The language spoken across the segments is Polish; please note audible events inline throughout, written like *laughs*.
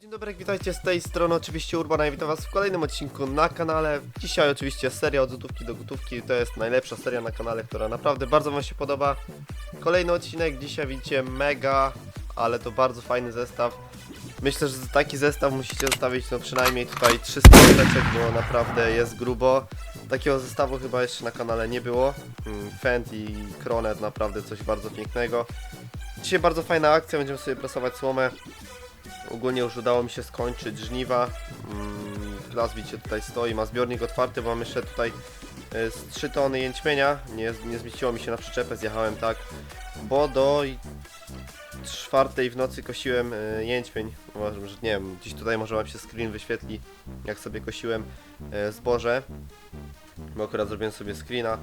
dzień dobry, witajcie z tej strony oczywiście Urbana i witam was w kolejnym odcinku na kanale. Dzisiaj oczywiście seria od złotówki do gotówki, to jest najlepsza seria na kanale, która naprawdę bardzo wam się podoba. Kolejny odcinek, dzisiaj widzicie mega, ale to bardzo fajny zestaw. Myślę, że taki zestaw musicie zostawić no przynajmniej tutaj 300 łapeczek, bo naprawdę jest grubo. Takiego zestawu chyba jeszcze na kanale nie było. Mm, Fend i Kronet naprawdę coś bardzo pięknego. Dzisiaj bardzo fajna akcja, będziemy sobie prasować słomę. Ogólnie już udało mi się skończyć żniwa. Mm, Klas widzicie tutaj stoi, ma zbiornik otwarty, bo mam jeszcze tutaj e, z 3 tony jęczmienia. Nie, nie zmieściło mi się na przyczepę, zjechałem tak, bo do czwartej w nocy kosiłem e, jęczmień. Uważam, że nie wiem, gdzieś tutaj może wam się screen wyświetli, jak sobie kosiłem e, zboże. Bo akurat zrobiłem sobie screena,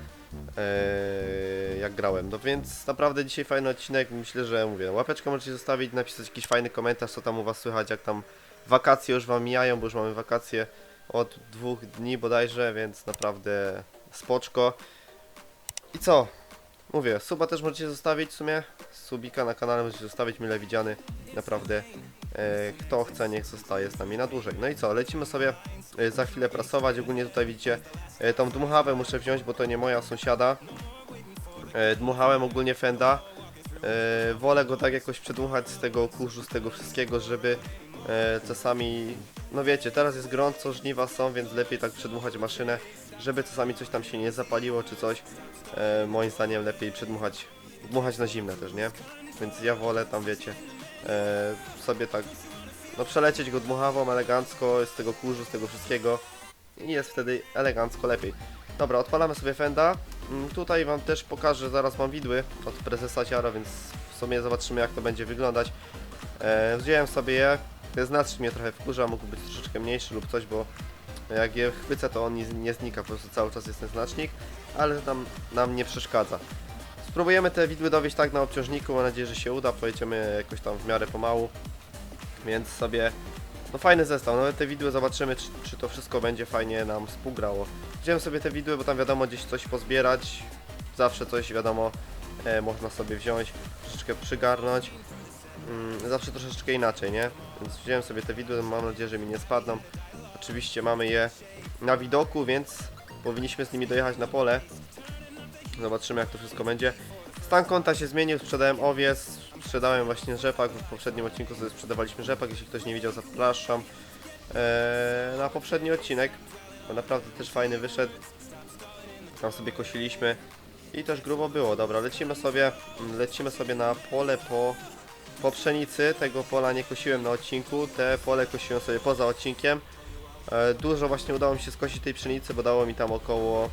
e, jak grałem. No więc naprawdę dzisiaj fajny odcinek. Myślę, że mówię, łapeczkę możecie zostawić, napisać jakiś fajny komentarz, co tam u was słychać, jak tam wakacje już wam mijają, bo już mamy wakacje od dwóch dni bodajże, więc naprawdę spoczko. I co? Mówię, suba też możecie zostawić w sumie. Subika na kanale możecie zostawić, mile widziany. Naprawdę e, kto chce, niech zostaje z nami na dłużej. No i co, lecimy sobie za chwilę prasować. Ogólnie tutaj widzicie e, tą dmuchawę muszę wziąć, bo to nie moja sąsiada. E, dmuchałem ogólnie fenda. Wolę go tak jakoś przedmuchać z tego kurzu, z tego wszystkiego, żeby czasami, no wiecie, teraz jest gorąco, żniwa są, więc lepiej tak przedmuchać maszynę, żeby czasami coś tam się nie zapaliło czy coś. Moim zdaniem lepiej przedmuchać, dmuchać na zimne też, nie? Więc ja wolę tam, wiecie, sobie tak, no przelecieć go dmuchawą elegancko z tego kurzu, z tego wszystkiego i jest wtedy elegancko lepiej. Dobra, odpalamy sobie fenda. Mm, Tutaj wam też pokażę, zaraz mam widły od prezesa Ciara, więc w sumie zobaczymy jak to będzie wyglądać. E, wziąłem sobie je, znacznik mnie trochę wkurza, mógł być troszeczkę mniejszy lub coś, bo jak je chwycę to on nie, znika, po prostu cały czas jest ten znacznik, ale nam, nam nie przeszkadza. Spróbujemy te widły dowieść tak na obciążniku, mam nadzieję, że się uda, pojedziemy jakoś tam w miarę pomału, więc sobie, no fajny zestaw, nawet te widły zobaczymy, czy, czy to wszystko będzie fajnie nam współgrało. Wziąłem sobie te widły, bo tam wiadomo gdzieś coś pozbierać, zawsze coś wiadomo e, można sobie wziąć, troszeczkę przygarnąć, mm, zawsze troszeczkę inaczej, nie? Więc wziąłem sobie te widły, mam nadzieję, że mi nie spadną. Oczywiście mamy je na widoku, więc powinniśmy z nimi dojechać na pole. Zobaczymy jak to wszystko będzie. Stan konta się zmienił, sprzedałem owiec, sprzedałem właśnie rzepak, w poprzednim odcinku sobie sprzedawaliśmy rzepak, jeśli ktoś nie widział zapraszam eee, na poprzedni odcinek, bo naprawdę też fajny wyszedł. Tam sobie kosiliśmy i też grubo było. Dobra, lecimy sobie, lecimy sobie na pole po, po pszenicy. Tego pola nie kosiłem na odcinku, te pole kosiłem sobie poza odcinkiem. E, dużo właśnie udało mi się skosić tej pszenicy, bo dało mi tam około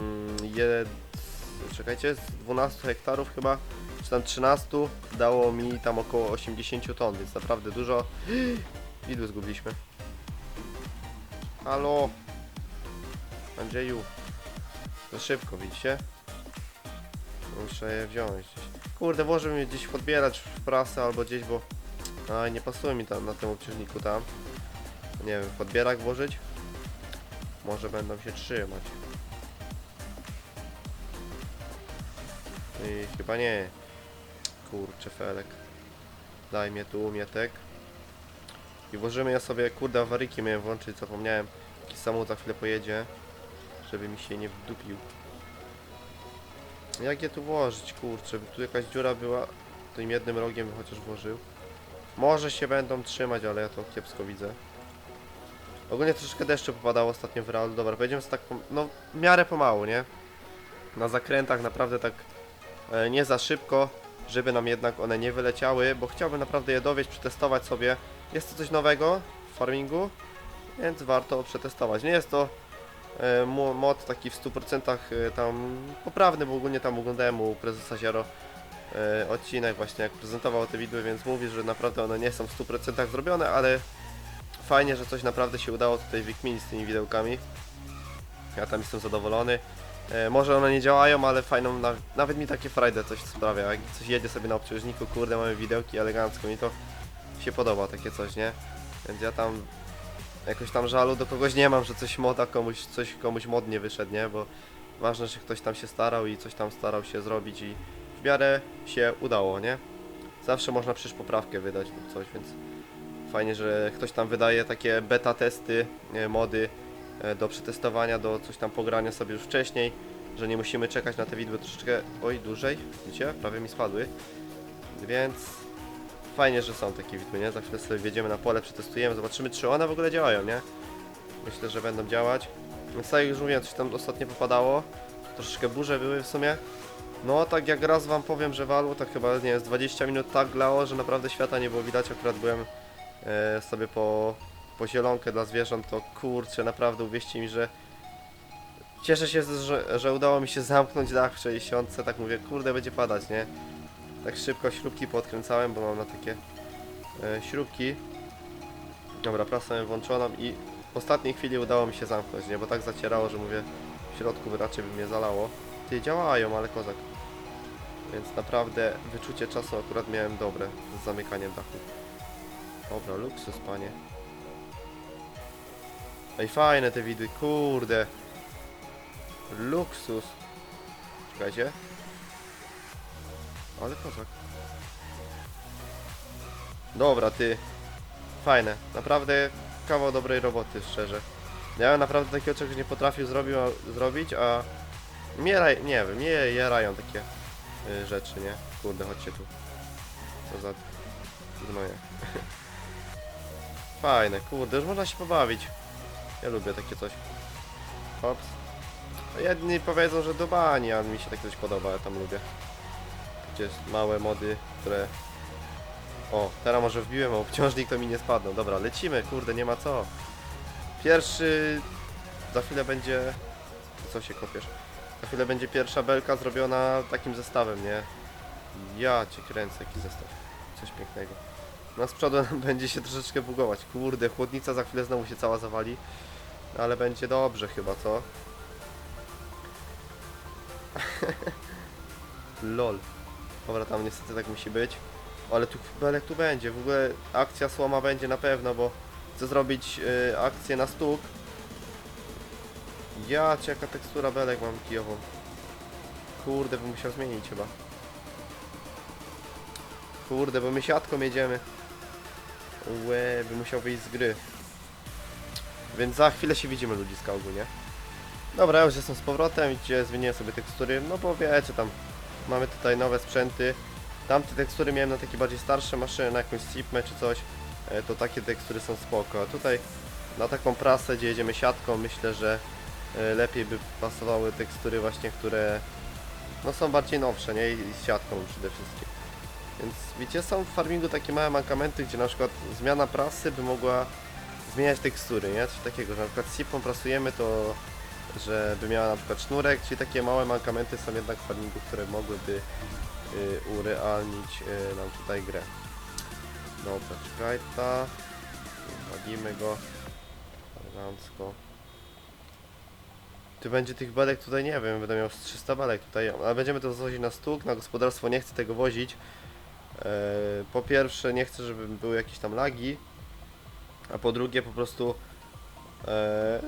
mm, je, czekajcie, z 12 hektarów chyba, czy tam 13, dało mi tam około 80 ton, więc naprawdę dużo. *gasps* Widły zgubiliśmy. Halo? Andrzeju. Za szybko, widzicie? Muszę je wziąć. Kurde, może mnie gdzieś podbierać w prasę albo gdzieś, bo... A, nie pasuje mi tam na tym obciążniku tam. Nie wiem, podbierak włożyć? Może będą się trzymać. I chyba nie. Kurczę, felek. Daj mnie tu mietek. I włożymy je sobie, kurde, awaryjki miałem włączyć, zapomniałem. Jakiś samochód za chwilę pojedzie, żeby mi się nie wdupił. Jak je tu włożyć, kurczę, żeby tu jakaś dziura była, tym jednym rogiem bym chociaż włożył. Może się będą trzymać, ale ja to kiepsko widzę. Ogólnie troszeczkę deszczu popadało ostatnio w realu. Dobra, pojedziemy sobie tak, no w miarę pomału, nie? Na zakrętach naprawdę tak nie za szybko, żeby nam jednak one nie wyleciały, bo chciałbym naprawdę je dowieść, przetestować sobie. Jest to coś nowego w farmingu, więc warto przetestować. Nie jest to e, mo- mod taki w 100% e, tam poprawny, bo ogólnie tam oglądałem u prezesa Ziaro e, odcinek właśnie jak prezentował te widły, więc mówi, że naprawdę one nie są w 100% zrobione, ale fajnie, że coś naprawdę się udało tutaj wykminić z tymi widełkami. Ja tam jestem zadowolony. E, może one nie działają, ale fajną, na, nawet mi takie frajdę coś sprawia. Jak coś jedzie sobie na obciążniku, kurde, mamy widełki elegancko, mi to się podoba takie coś, nie? Więc ja tam jakoś tam żalu do kogoś nie mam, że coś moda komuś, coś komuś modnie wyszedł, nie? Bo ważne, że ktoś tam się starał i coś tam starał się zrobić i w miarę się udało, nie? Zawsze można przecież poprawkę wydać lub coś, więc Fajnie, że ktoś tam wydaje takie beta testy, mody do przetestowania, do coś tam pogrania sobie już wcześniej, że nie musimy czekać na te widły troszeczkę, oj, dłużej, widzicie? Prawie mi spadły. Więc fajnie, że są takie widły, nie? Za chwilę sobie wjedziemy na pole, przetestujemy, zobaczymy, czy one w ogóle działają, nie? Myślę, że będą działać. Więc tak jak już mówiłem, coś tam ostatnio popadało. Troszeczkę burze były w sumie. No, tak jak raz wam powiem, że walło, tak chyba, nie wiem, z 20 minut tak glało, że naprawdę świata nie było widać. Akurat byłem e, sobie po, po zielonkę dla zwierząt, to kurczę, naprawdę uwierzcie mi, że cieszę się, że, że udało mi się zamknąć dach w 60. Tak mówię, kurde, będzie padać, nie? Tak szybko śrubki podkręcałem, bo mam na takie e, śrubki. Dobra, prasę włączoną i w ostatniej chwili udało mi się zamknąć, nie? Bo tak zacierało, że mówię, w środku raczej by mnie zalało. Ty działają, ale kozak. Więc naprawdę wyczucie czasu akurat miałem dobre z zamykaniem dachu. Dobra, luksus, panie. Ej, fajne te widły, kurde. Luksus. Czekajcie. Ale kozak. Dobra, ty. Fajne. Naprawdę kawał dobrej roboty, szczerze. Ja naprawdę takiego czegoś nie potrafił zrobił, a, zrobić, a mnie, nie wiem, mnie jarają takie y, rzeczy, nie? Kurde, chodźcie tu. Co za gnoje. *laughs* Fajne, kurde, już można się pobawić. Ja lubię takie coś. Hops. Jedni powiedzą, że do bani, a mi się takie coś podoba, ja tam lubię. Gdzie małe mody, które... O, teraz może wbiłem obciążnik, to mi nie spadną. Dobra, lecimy, kurde, nie ma co. Pierwszy... Za chwilę będzie... Co się kopiesz? Za chwilę będzie pierwsza belka zrobiona takim zestawem, nie? Ja cię kręcę, jaki zestaw. Coś pięknego. No z *laughs* będzie się troszeczkę bugować. Kurde, chłodnica za chwilę znowu się cała zawali. Ale będzie dobrze chyba, co? *laughs* Lol. Dobra, tam niestety tak musi być. Ale tu belek tu będzie. W ogóle akcja słoma będzie na pewno, bo chcę zrobić y, akcję na stuk. Ja jaka tekstura belek mam kijową. Kurde, bym musiał zmienić chyba. Kurde, bo my siatką jedziemy. Łe, bym musiał wyjść z gry. Więc za chwilę się widzimy ludziska ogólnie. Dobra, już jestem z powrotem, gdzie zmieniłem sobie tekstury, no bo wiecie tam, mamy tutaj nowe sprzęty. Tamte tekstury miałem na takie bardziej starsze maszyny, na jakąś Sipmę czy coś, e, to takie tekstury są spoko. A tutaj na taką prasę, gdzie jedziemy siatką, myślę, że e, lepiej by pasowały tekstury właśnie, które no są bardziej nowsze, nie? I z siatką przede wszystkim. Więc wiecie, są w farmingu takie małe mankamenty, gdzie na przykład zmiana prasy by mogła zmieniać tekstury, nie? Coś takiego, że na przykład sipą prasujemy, to żeby miała na przykład sznurek, czyli takie małe mankamenty są jednak w farmingu, które mogłyby y, urealnić y, nam tutaj grę. Dobra, czekaj ta. Walimy go. Elegancko. Tu będzie tych belek tutaj, nie wiem, będę miał z 300 belek tutaj, ale będziemy to zwozić na stuk, na gospodarstwo nie chcę tego wozić. E, po pierwsze nie chcę, żeby były jakieś tam lagi, a po drugie po prostu e,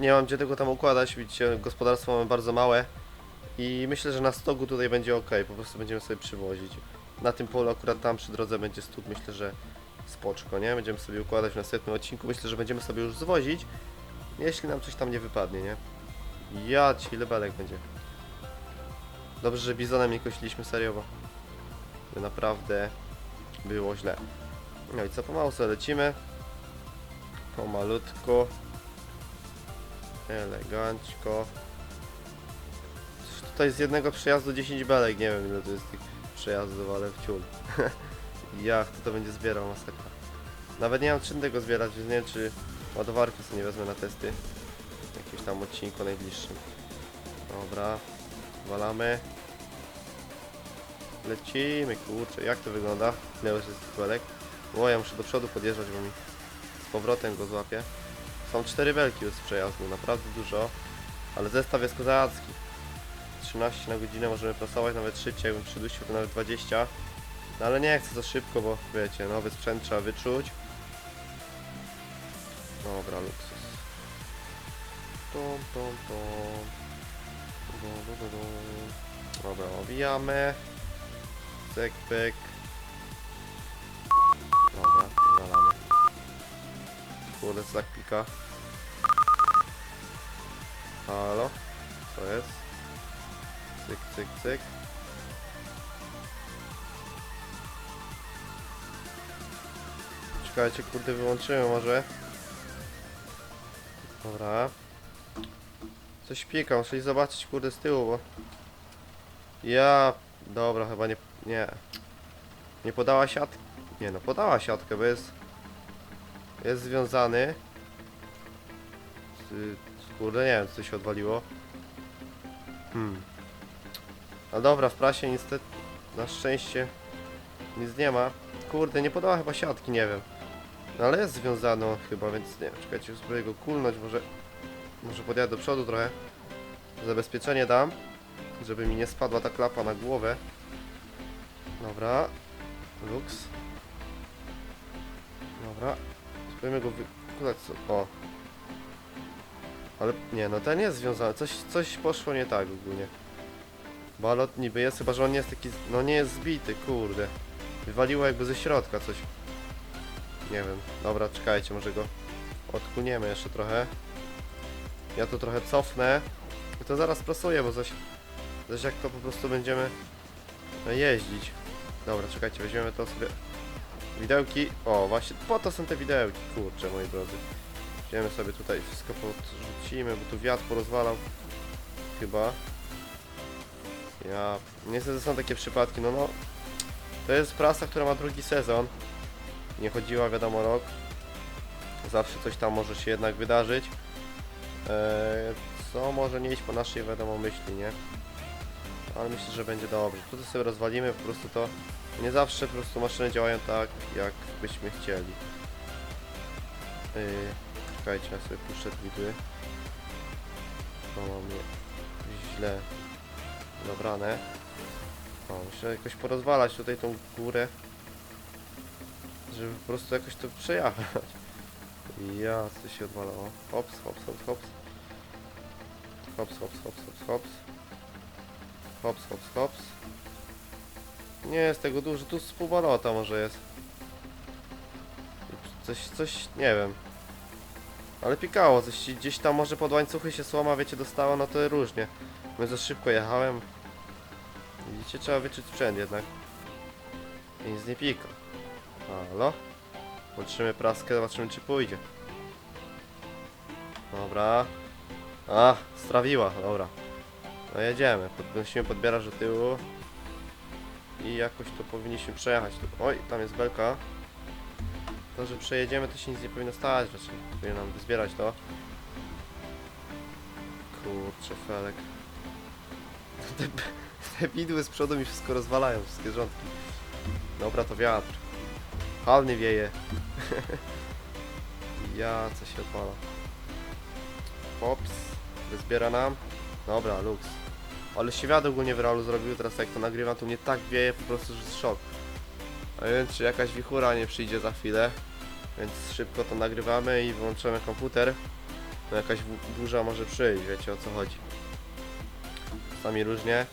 nie mam gdzie tego tam układać, widzicie, gospodarstwo mamy bardzo małe i myślę, że na stogu tutaj będzie ok, po prostu będziemy sobie przywozić. Na tym polu akurat tam przy drodze będzie stóg, myślę, że spoczko, nie? Będziemy sobie układać w następnym odcinku, myślę, że będziemy sobie już zwozić, jeśli nam coś tam nie wypadnie, nie? Ja ci, ile belek będzie. Dobrze, że bizonem nie kośliśmy seriowo. Naprawdę było źle. No i co, pomału sobie lecimy. Pomalutko. Elegancko. Tutaj z jednego przejazdu 10 belek, nie wiem ile to jest tych przejazdów, ale w ciul. *laughs* Jak to to będzie zbierał, masakra. Nawet nie mam czym tego zbierać, więc nie wiem czy ładowarki sobie nie wezmę na testy. W jakimś tam odcinku najbliższym. Dobra, walamy. Lecimy, kurczę, jak to wygląda? Już jest tych belek? O, ja muszę do przodu podjeżdżać, bo mi z powrotem go złapię. Są cztery belki już z przejazdu, naprawdę dużo, ale zestaw jest kozacki. 13 na godzinę możemy prasować, nawet szybciej, jakbym przydusił to nawet 20. No ale nie chcę za szybko, bo wiecie, nowy sprzęt trzeba wyczuć. Dobra, luksus. Tom, tom, tom. Dobra, owijamy. Cyk, pyk. Dobra, wywalamy. Kurde, co tak pika. Halo? Co jest? Cyk, cyk, cyk. Czekajcie, kurde, wyłączymy może. Dobra. Coś pika, muszę iść zobaczyć, kurde, z tyłu, bo... Ja... Dobra, chyba nie... Nie. Nie podała siatkę. Nie no, podała siatkę, bo jest... Jest związany. Kurde, nie wiem, co się odwaliło. Hmm. No dobra, w prasie niestety, na szczęście nic nie ma. Kurde, nie podała chyba siatki, nie wiem. No ale jest związany chyba, więc nie wiem, czekajcie, spróbuję go kulnąć, może... Może podjadę do przodu trochę. Zabezpieczenie dam, żeby mi nie spadła ta klapa na głowę. Dobra. Lux. Dobra. Spróbujemy go wykulać. O. Ale nie, no ten jest związany. Coś, coś poszło nie tak ogólnie. Balot niby jest, chyba że on nie jest taki... No nie jest zbity, kurde. Wywaliło jakby ze środka coś. Nie wiem. Dobra, czekajcie, może go odkuniemy jeszcze trochę. Ja to trochę cofnę. I to zaraz prasuję, bo coś... Coś jak to po prostu będziemy jeździć. Dobra, czekajcie, weźmiemy to sobie. Widełki. O, właśnie po to są te widełki, kurczę, moi drodzy. Weźmiemy sobie tutaj wszystko podrzucimy, bo tu wiatr porozwalał. Chyba. Ja. Niestety są takie przypadki, no no. To jest prasa, która ma drugi sezon. Nie chodziła wiadomo rok. Zawsze coś tam może się jednak wydarzyć. Eee, co może nie iść po naszej wiadomo myśli, nie? Ale myślę, że będzie dobrze. Tutaj sobie rozwalimy po prostu to. Nie zawsze po prostu maszyny działają tak, jak byśmy chcieli. Yy, czekajcie, ja sobie puszczę widły. To mam je źle dobrane. O, muszę jakoś porozwalać tutaj tą górę. Żeby po prostu jakoś to przejechać. Ja, co się odwalało. Hops, hops, hops, hops. Hops, hops, hops, hops, hops. Hops, hops, hops. Nie jest tego dużo, tu z pół balota może jest. Coś, coś, nie wiem. Ale pikało, coś gdzieś tam może pod łańcuchy się słoma, wiecie, dostała, no to różnie. My za szybko jechałem. Widzicie, trzeba wyczuć sprzęt jednak. I nic nie pika. Halo? Włączymy praskę, zobaczymy czy pójdzie. Dobra. A, strawiła, dobra. No jedziemy, podnosimy podbierasz do tyłu i jakoś to powinniśmy przejechać. Tu. Oj, tam jest belka. To, że przejedziemy to się nic nie powinno stać raczej. Powinien nam zbierać to. Kurczę, felek. *laughs* Te, te widły z przodu mi wszystko rozwalają, wszystkie rządki. Dobra, to wiatr. Halny wieje. *laughs* ja, co się odpala. Pops, wyzbiera nam. Dobra, luks. Ale się ogólnie w realu zrobił, teraz jak to nagrywam, to mnie tak wieje po prostu, że jest szok. A więc czy jakaś wichura nie przyjdzie za chwilę, więc szybko to nagrywamy i wyłączymy komputer. No jakaś bu- burza może przyjść, wiecie o co chodzi. Czasami różnie.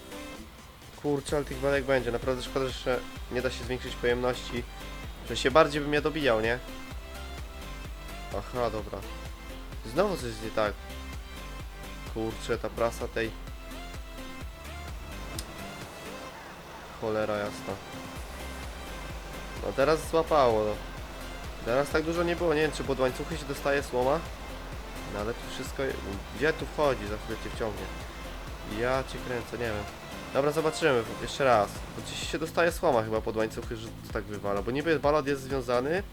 Kurczę, ale tych belek będzie, naprawdę szkoda, że nie da się zwiększyć pojemności. Że się bardziej bym je dobijał, nie? Aha, dobra. Znowu coś jest nie tak. Kurczę, ta prasa tej... Cholera jasna. No teraz złapało. No. Teraz tak dużo nie było. Nie wiem, czy pod łańcuchy się dostaje słoma. No ale tu wszystko... Gdzie tu wchodzi? Za chwilę cię wciągnie. Ja cię kręcę, nie wiem. Dobra, zobaczymy. Jeszcze raz. Bo gdzieś się dostaje słoma chyba pod łańcuchy, że to tak wywala. Bo niby balot jest związany.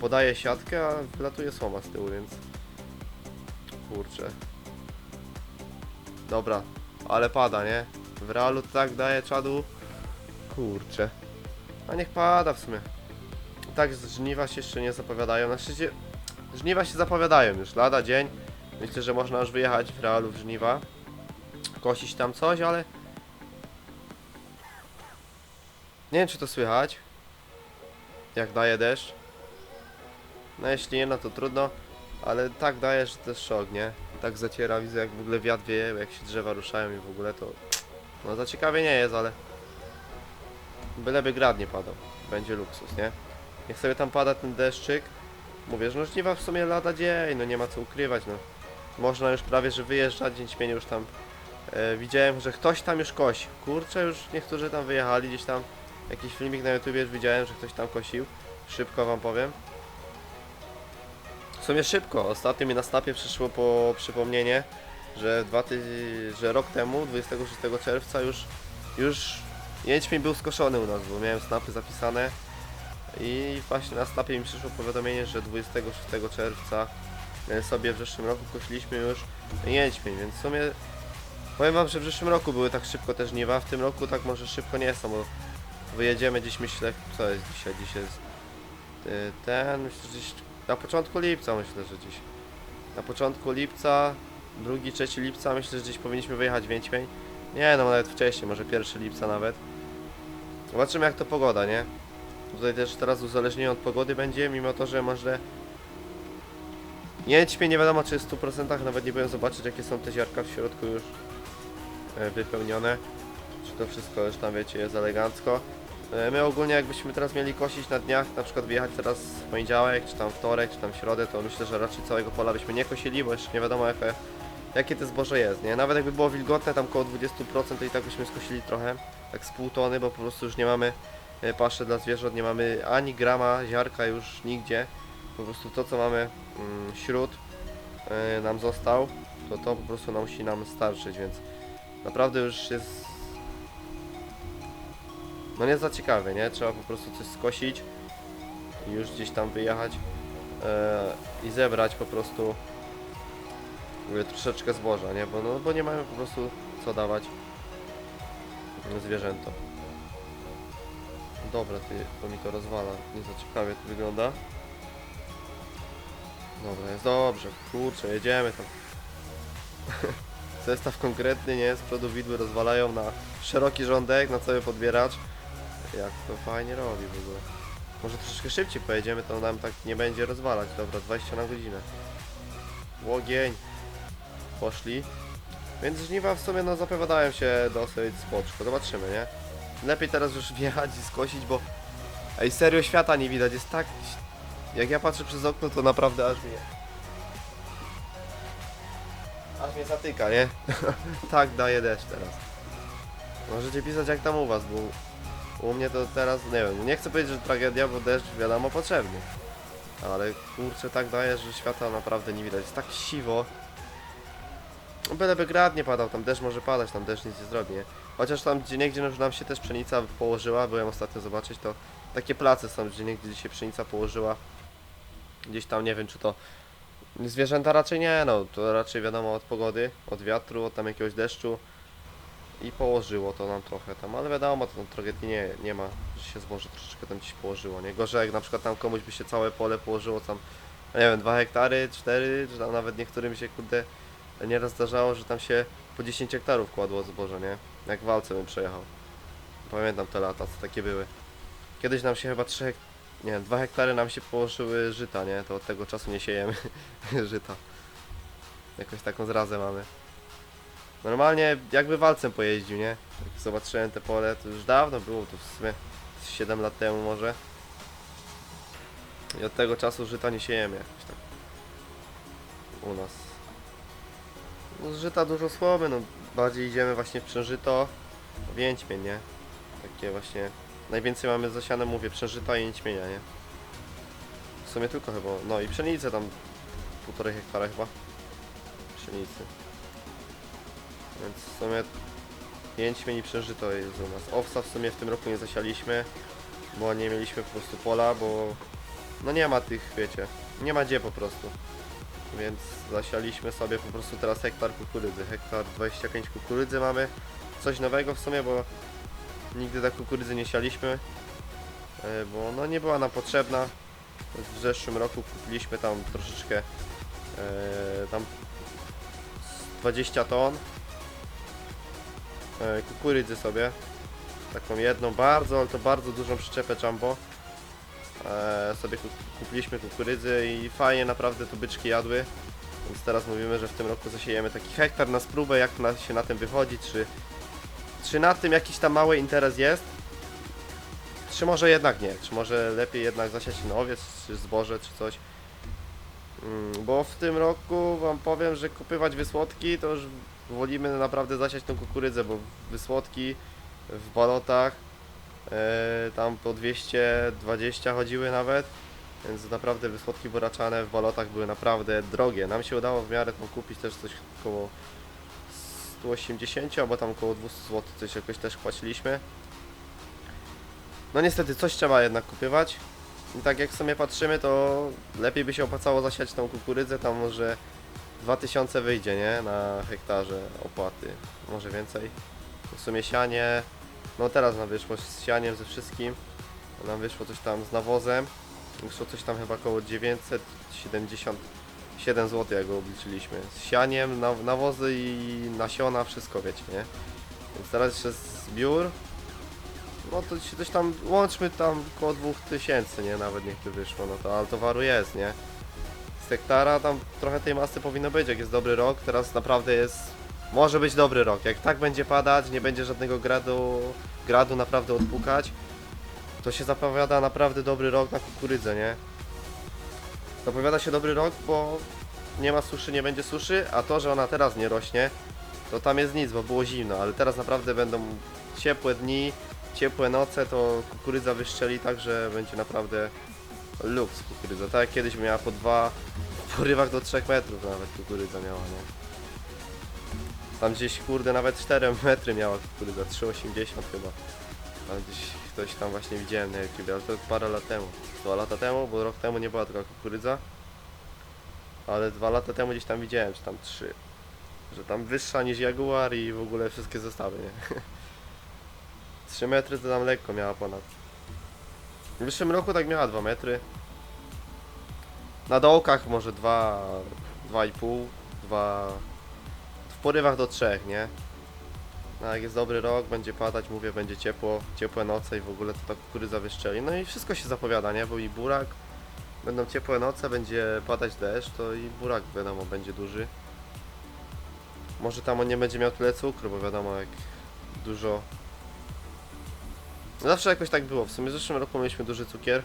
Podaje siatkę, a wylatuje słoma z tyłu, więc... Kurczę. Dobra. Ale pada, nie? W realu tak daje czadu. Kurczę. A niech pada w sumie. Tak, żniwa się jeszcze nie zapowiadają. Na szczęście żniwa się zapowiadają już lada dzień. Myślę, że można już wyjechać w realu w żniwa. Kosić tam coś, ale... Nie wiem, czy to słychać. Jak daje deszcz. No jeśli nie, no to trudno. Ale tak daje, że jest szok, nie? Tak zaciera, widzę jak w ogóle wiatr wieje, jak się drzewa ruszają i w ogóle to... No za ciekawie nie jest, ale... Byleby grad nie padał. Będzie luksus, nie? Niech sobie tam pada ten deszczyk. mówię, że no żniwa w sumie lada dzień, no nie ma co ukrywać, no. Można już prawie, że wyjeżdżać, dzień już tam e, widziałem, że ktoś tam już kosi. Kurczę, już niektórzy tam wyjechali gdzieś tam. Jakiś filmik na YouTubie już widziałem, że ktoś tam kosił. Szybko wam powiem. W sumie szybko. Ostatnio mi na snapie przyszło po przypomnienie, że, dwa ty... że rok temu, 26 czerwca już, już jęczmień był skoszony u nas, bo miałem snapy zapisane. I właśnie na snapie mi przyszło powiadomienie, że 26 czerwca e, sobie w zeszłym roku kosiliśmy już jęczmień, więc w sumie powiem wam, że w zeszłym roku były tak szybko te żniwa, w tym roku tak może szybko nie są, bo wyjedziemy gdzieś myślę, co jest dzisiaj, dzisiaj jest y, ten, myślę, że gdzieś na początku lipca myślę, że gdzieś na początku lipca, drugi, trzeci lipca myślę, że gdzieś powinniśmy wyjechać w Jęczmień. Nie no, nawet wcześniej, może pierwszy lipca nawet. Zobaczymy jak to pogoda, nie? Tutaj też teraz uzależnienie od pogody będzie, mimo to, że może Jęczmień nie wiadomo czy w 100%, nawet nie byłem zobaczyć jakie są te ziarka w środku już e, wypełnione. Czy to wszystko już tam wiecie jest elegancko. E, My ogólnie jakbyśmy teraz mieli kosić na dniach, na przykład wyjechać teraz w poniedziałek, czy tam wtorek, czy tam środę, to myślę, że raczej całego pola byśmy nie kosili, bo jeszcze nie wiadomo jakie, jakie to zboże jest, nie? Nawet jakby było wilgotne, tam około 20%, to i tak byśmy skosili trochę, tak z pół tony, bo po prostu już nie mamy e, paszy dla zwierząt, nie mamy ani grama ziarka już nigdzie. Po prostu to co mamy mm, śród e, nam został, to to po prostu nam musi nam starczyć, więc naprawdę już jest no nie za ciekawe, nie? Trzeba po prostu coś skosić i już gdzieś tam wyjechać e, i zebrać po prostu mówię, troszeczkę zboża, nie? Bo, no, bo nie mamy po prostu co dawać zwierzętom. Dobra, ty, to mi to rozwala, nie za ciekawie to wygląda. Dobra, jest dobrze, kurczę, jedziemy tam. *laughs* Zestaw konkretny, nie? Z przodu widły rozwalają na szeroki rządek, na cały podbieracz. Jak to fajnie robi w ogóle. Może troszeczkę szybciej pojedziemy, to nam tak nie będzie rozwalać. Dobra, 20 na godzinę. Łogień. Poszli. Więc żniwa w sumie no zapowiadają się dosyć spoczko. Zobaczymy, nie? Lepiej teraz już *laughs* wjechać i skosić, bo... Ej, serio świata nie widać, jest tak... Jak ja patrzę przez okno, to naprawdę aż mnie... Aż mnie zatyka, nie? *laughs* tak daje deszcz teraz. Możecie pisać jak tam u was, bo u mnie to teraz, nie wiem, nie chcę powiedzieć, że tragedia, bo deszcz wiadomo potrzebny. Ale kurczę, tak daje, że świata naprawdę nie widać. Jest tak siwo. Byleby grad nie padał, tam deszcz może padać, tam deszcz nic nie zrobi, nie? Chociaż tam gdzie niegdzie już nam się też pszenica położyła, byłem ostatnio zobaczyć, to takie place są, gdzie niegdzie gdzie się pszenica położyła. Gdzieś tam, nie wiem czy to zwierzęta raczej nie, no to raczej wiadomo od pogody, od wiatru, od tam jakiegoś deszczu i położyło to nam trochę tam, ale wiadomo, to tam tragedii nie, nie ma, że się zboże troszeczkę tam gdzieś położyło, nie? Gorzej jak na przykład tam komuś by się całe pole położyło tam, nie wiem, 2 hektary, 4, czy tam nawet niektórym się kurde nieraz zdarzało, że tam się po 10 hektarów kładło zboże, nie? Jak walce bym przejechał. Pamiętam te lata, co takie były. Kiedyś nam się chyba 3 hek... nie, 2 hektary nam się położyły żyta, nie? To od tego czasu nie siejemy *laughs* żyta. Jakoś taką zrazę mamy. Normalnie jakby walcem pojeździł, nie? Jak zobaczyłem te pole, to już dawno było, to w sumie z 7 lat temu może. I od tego czasu żyta nie siejemy jakoś tak. U nas. No z żyta dużo słomy, no bardziej idziemy właśnie w przężyto, jęczmień, nie? Takie właśnie, najwięcej mamy zasiane, mówię, przężyta i jęczmienia, nie? W sumie tylko chyba, no i pszenicę tam półtorej hektara chyba. Pszenicy. Więc w sumie jęczmień i przężyto jest u nas. Owsa w sumie w tym roku nie zasialiśmy, bo nie mieliśmy po prostu pola, bo no nie ma tych, wiecie, nie ma gdzie po prostu. Więc zasialiśmy sobie po prostu teraz hektar kukurydzy. Hektar 25 kukurydzy mamy. Coś nowego w sumie, bo nigdy tak kukurydzy nie sialiśmy. e, Bo no nie była nam potrzebna. W zeszłym roku kupiliśmy tam troszeczkę e, tam z 20 ton e, kukurydzy sobie. Taką jedną bardzo, ale to bardzo dużą przyczepę jumbo. E, sobie ku- kupiliśmy kukurydzy i fajnie naprawdę tu byczki jadły. Więc teraz mówimy, że w tym roku zasiejemy taki hektar na spróbę, jak na, się na tym wychodzi, czy, czy na tym jakiś tam mały interes jest, czy może jednak nie, czy może lepiej jednak zasiać na czy zboże, czy coś. Mm, Bo w tym roku wam powiem, że kupywać wysłodki to już wolimy naprawdę zasiać tą kukurydzę, bo wysłodki w balotach tam po 220 chodziły nawet, więc naprawdę wysłodki boraczane w balotach były naprawdę drogie. Nam się udało w miarę tam kupić też coś około 180 albo tam około 200 zł coś jakoś też płaciliśmy. No niestety coś trzeba jednak kupywać. I tak jak w sumie patrzymy, to lepiej by się opłacało zasiać tą kukurydzę, tam może 2000 wyjdzie, nie? Na hektarze opłaty, może więcej. W sumie sianie, no teraz nam wyszło z sianiem ze wszystkim, nam wyszło coś tam z nawozem, wyszło coś tam chyba około 977 zł, jak go obliczyliśmy. Z sianiem, na, nawozy i nasiona, wszystko wiecie, nie? Więc teraz jeszcze zbiór, no to się coś tam, łączmy tam około 2000, nie? Nawet niech by wyszło, no to, ale towaru jest, nie? Z hektara tam trochę tej masy powinno być, jak jest dobry rok, teraz naprawdę jest, może być dobry rok, jak tak będzie padać, nie będzie żadnego gradu, gradu naprawdę odpukać, to się zapowiada naprawdę dobry rok na kukurydzę, nie? Zapowiada się dobry rok, bo nie ma suszy, nie będzie suszy, a to, że ona teraz nie rośnie, to tam jest nic, bo było zimno, ale teraz naprawdę będą ciepłe dni, ciepłe noce, to kukurydza wyszczeli tak, że będzie naprawdę luks kukurydza. Tak jak kiedyś miała po dwa, w porywach do 3 metrów nawet kukurydza miała, nie? Tam gdzieś, kurde, nawet 4 metry miała kukurydza, 3,80 chyba. Tam gdzieś ktoś tam właśnie widziałem na YouTube, ale to parę lat temu. Dwa lata temu, bo rok temu nie była taka kukurydza. Ale dwa lata temu gdzieś tam widziałem, czy tam trzy. Że tam wyższa niż Jaguar i w ogóle wszystkie zestawy, nie? *laughs* 3 metry to tam lekko miała ponad. W wyższym roku tak miała 2 metry. Na dołkach może 2, 2,5, 2... Porywach do 3, nie? No jak jest dobry rok, będzie padać, mówię, będzie ciepło, ciepłe noce i w ogóle to ta kukurydza wyszczeli. No i wszystko się zapowiada, nie? Bo i burak, będą ciepłe noce, będzie padać deszcz, to i burak wiadomo będzie duży. Może tam on nie będzie miał tyle cukru, bo wiadomo jak dużo Zawsze jakoś tak było. W sumie w zeszłym roku mieliśmy duży cukier.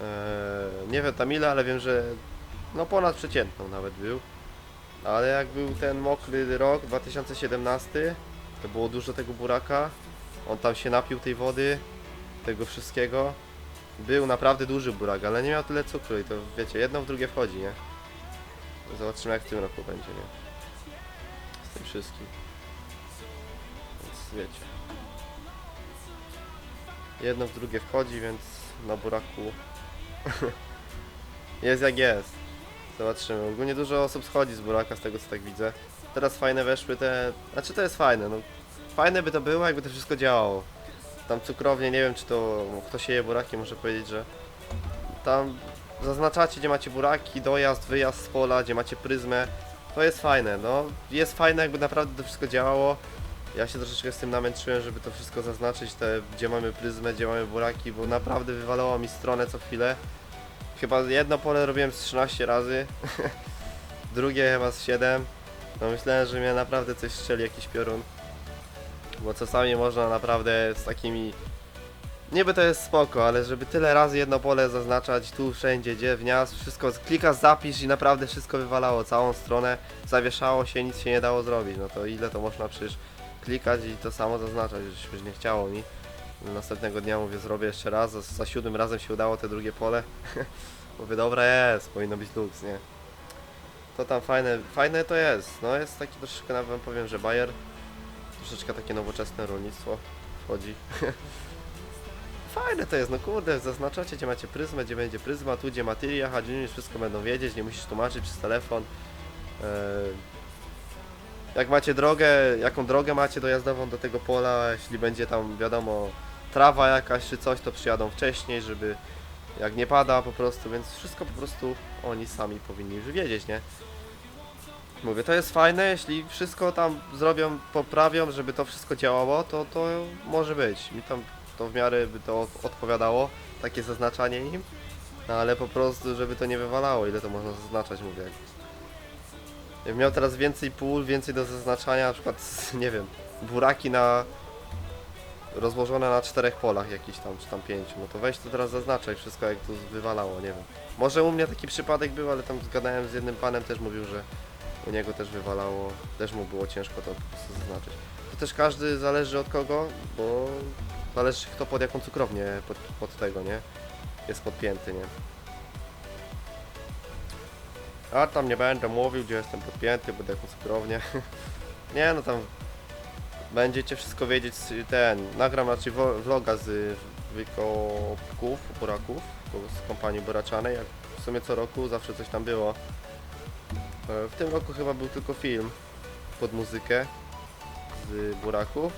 Eee, nie wiem tam ile, ale wiem, że no ponad przeciętną nawet był. Ale jak był ten mokry rok 2017, to było dużo tego buraka. On tam się napił tej wody, tego wszystkiego. Był naprawdę duży burak, ale nie miał tyle cukru i to wiecie, jedno w drugie wchodzi, nie? Zobaczymy jak w tym roku będzie, nie? Z tym wszystkim. Więc wiecie jedno w drugie wchodzi, więc na buraku *laughs* jest jak jest. Zobaczymy. Ogólnie dużo osób schodzi z buraka, z tego co tak widzę. Teraz fajne weszły te... Znaczy to jest fajne, no. Fajne by to było, jakby to wszystko działało. Tam cukrownie, nie wiem czy to... Kto sieje buraki może powiedzieć, że... Tam zaznaczacie, gdzie macie buraki, dojazd, wyjazd z pola, gdzie macie pryzmę. To jest fajne, no. Jest fajne, jakby naprawdę to wszystko działało. Ja się troszeczkę z tym namęczyłem, żeby to wszystko zaznaczyć, te, gdzie mamy pryzmę, gdzie mamy buraki, bo naprawdę wywalało mi stronę co chwilę. Chyba jedno pole robiłem z 13 razy, *laughs* drugie chyba z 7. No myślałem, że mnie naprawdę coś strzeli, jakiś piorun. Bo czasami można naprawdę z takimi... Niby to jest spoko, ale żeby tyle razy jedno pole zaznaczać, tu wszędzie, gdzie wniaz, wszystko, klikasz zapisz i naprawdę wszystko wywalało, całą stronę, zawieszało się, nic się nie dało zrobić, no to ile to można przecież klikać i to samo zaznaczać, już nie chciało mi. Następnego dnia mówię, zrobię jeszcze raz, za, siódmym razem się udało te drugie pole. *laughs* mówię, dobra jest, powinno być luks, nie? To tam fajne, fajne to jest, no jest taki troszeczkę, nawet wam powiem, że Bayer, troszeczkę takie nowoczesne rolnictwo wchodzi. *laughs* Fajne to jest, no kurde, zaznaczacie gdzie macie pryzmę, gdzie będzie pryzma, tu gdzie materia, już wszystko będą wiedzieć, nie musisz tłumaczyć przez telefon. Eee, jak macie drogę, jaką drogę macie dojazdową do tego pola, jeśli będzie tam wiadomo trawa jakaś czy coś, to przyjadą wcześniej, żeby jak nie pada po prostu, więc wszystko po prostu oni sami powinni już wiedzieć, nie? Mówię, to jest fajne, jeśli wszystko tam zrobią, poprawią, żeby to wszystko działało, to to może być. Mi tam to w miarę by to odpowiadało, takie zaznaczanie im, no ale po prostu, żeby to nie wywalało, ile to można zaznaczać, mówię. Jakbym miał teraz więcej pól, więcej do zaznaczania, na przykład, nie wiem, buraki na rozłożone na czterech polach jakiś tam, czy tam pięciu, no to weź to teraz zaznaczaj wszystko jak tu wywalało, nie wiem. Może u mnie taki przypadek był, ale tam zgadałem z jednym panem, też mówił, że u niego też wywalało, też mu było ciężko to po prostu zaznaczyć. To też każdy zależy od kogo, bo zależy kto pod jaką cukrownię pod, pod tego, nie? Jest podpięty, nie? A tam nie będę mówił, gdzie jestem podpięty, pod jaką cukrownię. *laughs* nie no tam będziecie wszystko wiedzieć, z- ten, nagram raczej vloga z wykopków, buraków, z kompanii buraczanej, jak w sumie co roku zawsze coś tam było. E, W tym roku chyba był tylko film pod muzykę z buraków,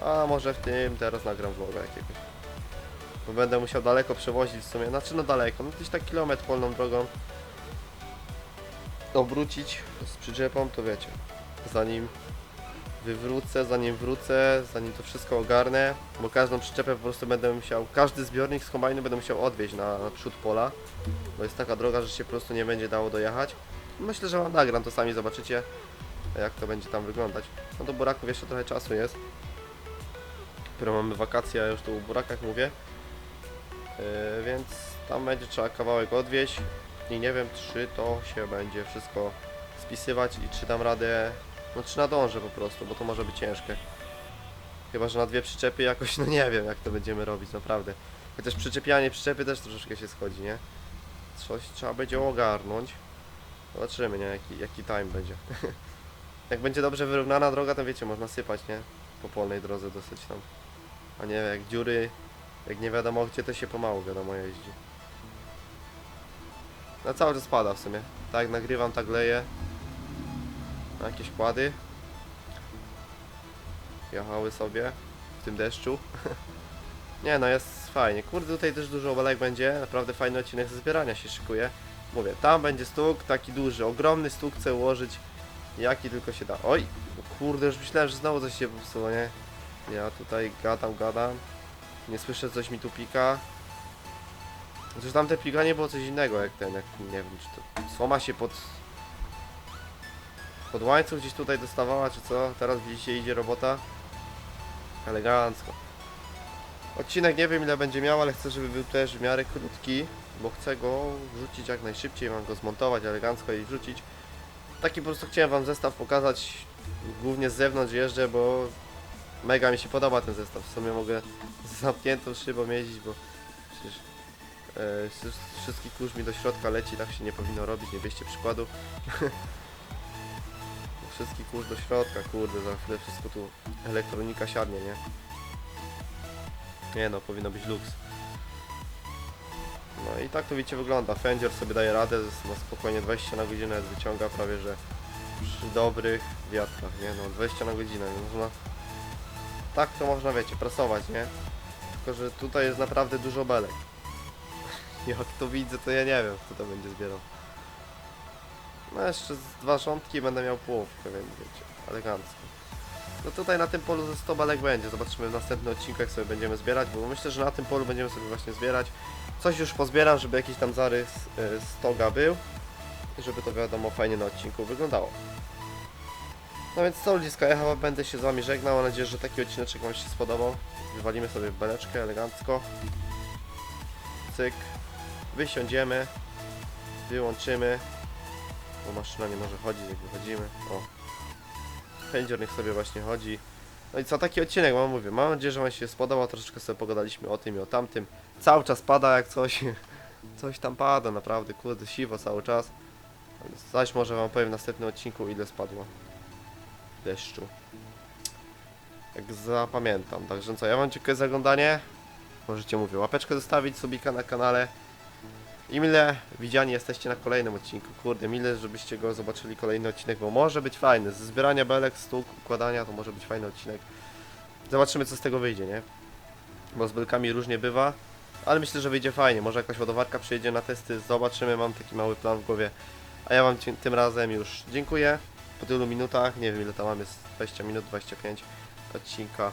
a może w tym teraz nagram vloga jakiegoś. Bo będę musiał daleko przewozić w sumie, znaczy no daleko, no gdzieś tak kilometr polną drogą obrócić z przyczepą, to wiecie, zanim wywrócę, zanim wrócę, zanim to wszystko ogarnę, bo każdą przyczepę po prostu będę musiał, każdy zbiornik z kombajnu będę musiał odwieźć na, na przód pola, bo jest taka droga, że się po prostu nie będzie dało dojechać. Myślę, że wam nagram, to sami zobaczycie, jak to będzie tam wyglądać. No do buraków jeszcze trochę czasu jest. Dopiero mamy wakacje, a już tu u burakach mówię. Yy, więc tam będzie trzeba kawałek odwieźć i nie wiem, czy to się będzie wszystko spisywać i czy dam radę no czy nadążę po prostu, bo to może być ciężkie. Chyba, że na dwie przyczepy jakoś, no nie wiem jak to będziemy robić, naprawdę. Chociaż przyczepianie przyczepy też troszeczkę się schodzi, nie? Coś trzeba będzie ogarnąć. Zobaczymy, nie? Jaki, jaki time będzie. *laughs* jak będzie dobrze wyrównana droga, to wiecie, można sypać, nie? Po polnej drodze dosyć tam. A nie jak dziury, jak nie wiadomo gdzie, to się pomału wiadomo jeździ. No cały czas pada w sumie. Tak nagrywam, tak leję na jakieś kłady. Jechały sobie w tym deszczu. *laughs* Nie no, jest fajnie. Kurde, tutaj też dużo obelek będzie. Naprawdę fajny odcinek ze zbierania się szykuje. Mówię, tam będzie stuk, taki duży, ogromny stuk chcę ułożyć. Jaki tylko się da. Oj, kurde, już myślałem, że znowu coś się popsuło, nie? Ja tutaj gadam, gadam. Nie słyszę, coś mi tu pika. Chociaż tamte pikanie było coś innego, jak ten, jak nie wiem, czy to słoma się pod pod łańcuch gdzieś tutaj dostawała, czy co? Teraz widzicie, idzie robota. Elegancko. Odcinek nie wiem ile będzie miał, ale chcę, żeby był też w miarę krótki, bo chcę go wrzucić jak najszybciej, mam go zmontować elegancko i wrzucić. Taki po prostu chciałem wam zestaw pokazać, głównie z zewnątrz jeżdżę, bo mega mi się podoba ten zestaw. W sumie mogę z zamkniętą szybą jeździć, bo przecież e, wszy- wszystki kurz mi do środka leci, tak się nie powinno robić, nie bierzcie przykładu. *laughs* Wszystkich kurz do środka, kurde, za chwilę wszystko tu elektronika siadnie, nie? Nie no, powinno być luks. No i tak to widzicie wygląda. Fendier sobie daje radę, na spokojnie 20 na godzinę wyciąga prawie, że przy dobrych wiatrach, nie? No 20 na godzinę, można... Tak to można, wiecie, prasować, nie? Tylko, że tutaj jest naprawdę dużo belek. *laughs* Jak to widzę, to ja nie wiem, kto to będzie zbierał. No jeszcze z dwa rządki będę miał połówkę, więc wiecie, elegancko. No tutaj na tym polu ze 100 belek będzie, zobaczymy w następnych odcinkach sobie będziemy zbierać, bo myślę, że na tym polu będziemy sobie właśnie zbierać. Coś już pozbieram, żeby jakiś tam zarys y, stoga był i żeby to wiadomo fajnie na odcinku wyglądało. No więc co ludziska, ja chyba będę się z wami żegnał, mam nadzieję, że taki odcineczek wam się spodobał. Wywalimy sobie beleczkę elegancko. Cyk. Wysiądziemy. Wyłączymy. Bo maszyna nie może chodzić, jak wychodzimy. O. Pędzior niech sobie właśnie chodzi. No i co, taki odcinek mam mówię. Mam nadzieję, że wam się spodobał. Troszeczkę sobie pogadaliśmy o tym i o tamtym. Cały czas pada jak coś. *laughs* Coś tam pada, naprawdę, kurde, siwo cały czas. Zaś może wam powiem w następnym odcinku ile spadło deszczu. Jak zapamiętam. Także co, ja wam dziękuję za oglądanie. Możecie, mówię, łapeczkę zostawić, subika na kanale. I mile widziani jesteście na kolejnym odcinku. Kurde, mile, żebyście go zobaczyli kolejny odcinek, bo może być fajny. Ze zbierania belek, stóg, układania to może być fajny odcinek. Zobaczymy co z tego wyjdzie, nie? Bo z belkami różnie bywa. Ale myślę, że wyjdzie fajnie. Może jakaś ładowarka przyjedzie na testy. Zobaczymy, mam taki mały plan w głowie. A ja wam tym razem już dziękuję. Po tylu minutach, nie wiem ile tam mamy, jest 20 minut, 25 odcinka.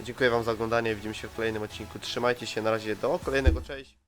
Dziękuję wam za oglądanie. Widzimy się w kolejnym odcinku. Trzymajcie się na razie do kolejnego. Cześć.